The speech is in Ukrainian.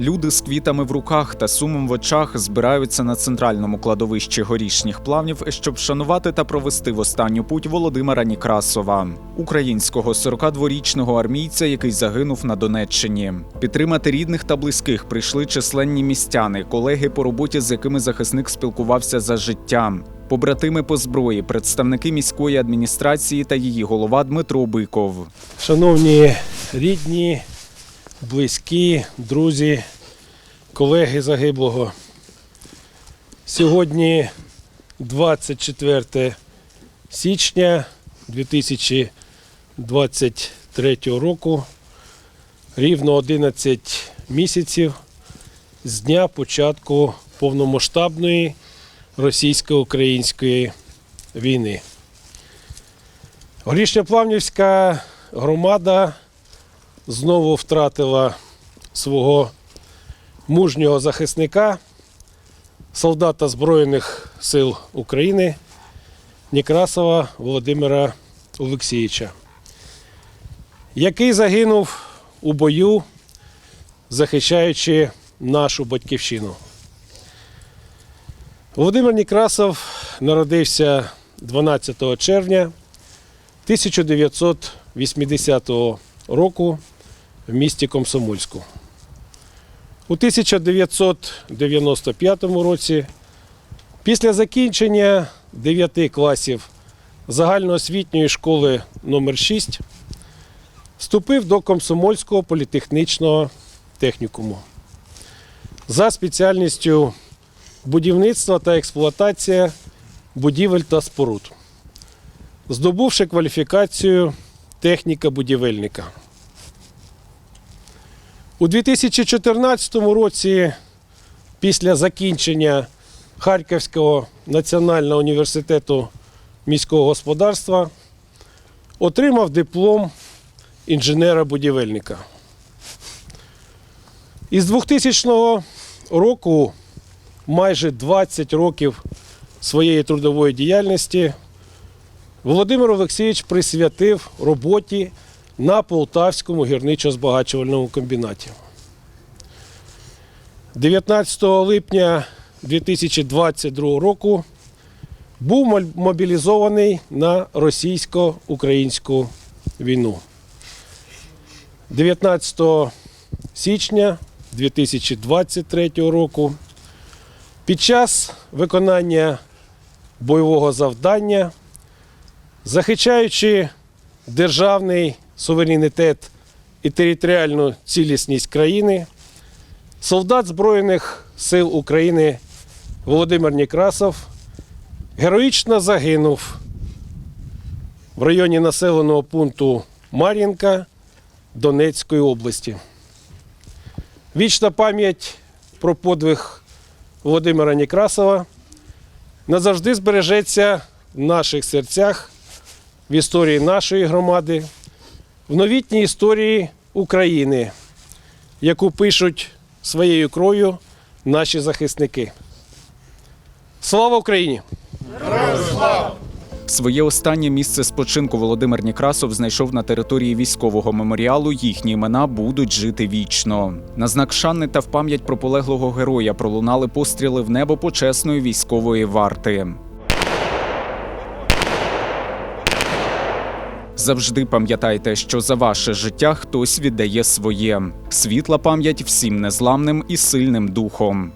Люди з квітами в руках та сумом в очах збираються на центральному кладовищі горішніх плавнів, щоб вшанувати та провести в останню путь Володимира Нікрасова, українського 42-річного армійця, який загинув на Донеччині. Підтримати рідних та близьких прийшли численні містяни, колеги по роботі, з якими захисник спілкувався за життя. Побратими по зброї, представники міської адміністрації та її голова Дмитро Биков. Шановні рідні, близькі, друзі, колеги загиблого. Сьогодні 24 січня 2023 року, рівно 11 місяців з дня початку повномасштабної російсько-української війни. Горішньоплавнівська громада знову втратила свого мужнього захисника, солдата Збройних сил України Некрасова Володимира Олексійовича, який загинув у бою, захищаючи нашу батьківщину. Володимир Некрасов народився 12 червня 1980 року в місті Комсомольську. У 1995 році, після закінчення 9 класів загальноосвітньої школи номер 6 вступив до Комсомольського політехнічного технікуму за спеціальністю будівництва та експлуатація будівель та споруд здобувши кваліфікацію техніка-будівельника. У 2014 році, після закінчення Харківського національного університету міського господарства, отримав диплом інженера-будівельника. Із 2000 року майже 20 років своєї трудової діяльності Володимир Олексійович присвятив роботі на Полтавському гірничо-збагачувальному комбінаті. 19 липня 2022 року був мобілізований на російсько-українську війну. 19 січня 2023 року під час виконання бойового завдання захищаючи державний суверенітет і територіальну цілісність країни, солдат Збройних сил України Володимир Некрасов героїчно загинув в районі населеного пункту Мар'їнка Донецької області. Вічна пам'ять про подвиг Володимира Некрасова назавжди збережеться в наших серцях в історії нашої громади, в новітній історії України, яку пишуть своєю кров'ю наші захисники. Слава Україні! Своє останнє місце спочинку Володимир Нікрасов знайшов на території військового меморіалу. Їхні імена будуть жити вічно. На знак шани та в пам'ять про полеглого героя пролунали постріли в небо почесної військової варти. Завжди пам'ятайте, що за ваше життя хтось віддає своє. Світла пам'ять всім незламним і сильним духом.